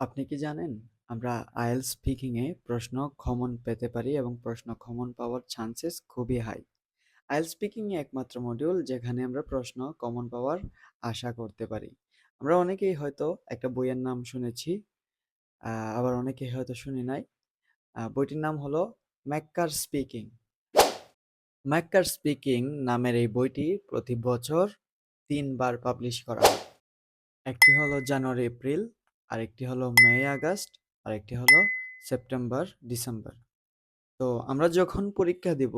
আপনি কি জানেন? আমরা আইএলটিএস স্পিকিং এ প্রশ্ন কমন পেতে পারি এবং প্রশ্ন কমন পাওয়ার চান্সেস খুবই হাই। আইএলটিএস স্পিকিং একমাত্র মডিউল যেখানে আমরা প্রশ্ন কমন পাওয়ার আশা করতে পারি। আমরা অনেকেই হয়তো একটা বইয়ের নাম শুনেছি, আবার অনেকেই হয়তো শুনি নাই। বইটির নাম হলো 'ম্যাককার স্পিকিং'। 'ম্যাককার স্পিকিং' নামের এই বইটি প্রতি বছর তিনবার পাবলিশ করা হয়। একটি হলো জানুয়ারি-এপ্রিল, আরেকটি হলো মে-আগস্ট, আরেকটি হলো সেপ্টেম্বর-ডিসেম্বর। তো আমরা যখন পরীক্ষা দিব,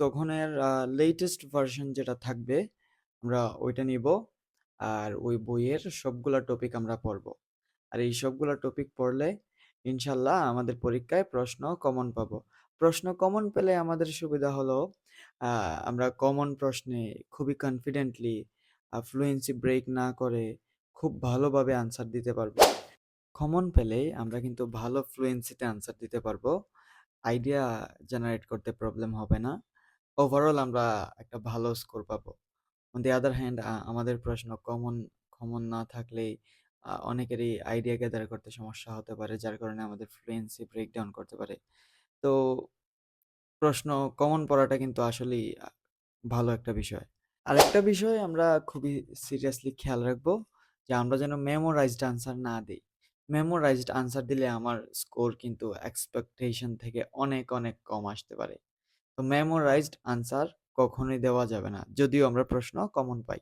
তখন এর লেটেস্ট ভার্সন যেটা থাকবে, আমরা ওইটা নিব আর ওই বইয়ের সবগুলা টপিক আমরা পড়ব। আর এই সবগুলা টপিক পড়লে ইনশাল্লাহ আমাদের পরীক্ষায় প্রশ্ন কমন পাবো। প্রশ্ন কমন পেলে আমাদের সুবিধা হলো আমরা কমন প্রশ্নে খুবই কনফিডেন্টলি ফ্লুয়েন্সি ব্রেক না করে খুব ভালোভাবে আনসার দিতে পারব। কমন পেলেই আমরা কিন্তু ভালো ফ্লুয়েন্সিতে আনসার দিতে পারব। আইডিয়া জেনারেট করতে প্রবলেম হবে না। ওভারঅল আমরা একটা ভালো স্কোর পাবো। অন দি আদার হ্যান্ড আমাদের প্রশ্ন কমন কমন না থাকলেই অনেকেরই আইডিয়া গ্যাদার করতে সমস্যা হতে পারে। যার কারণে আমাদের ফ্লুয়েন্সি ব্রেকডাউন করতে পারে। তো প্রশ্ন কমন পড়াটা কিন্তু আসলেই ভালো একটা বিষয়। আরেকটা বিষয় আমরা খুবই সিরিয়াসলি খেয়াল রাখব যে আমরা যেন মেমোরাইজড আনসার না দিই মেমোরাইজড আনসার দিলে আমার স্কোর কিন্তু এক্সপেকটেশন থেকে অনেক, অনেক কম আসতে পারে। তো মেমোরাইজড আনসার কখনোই দেওয়া যাবে না। যদিও আমরা প্রশ্ন কমন পাই।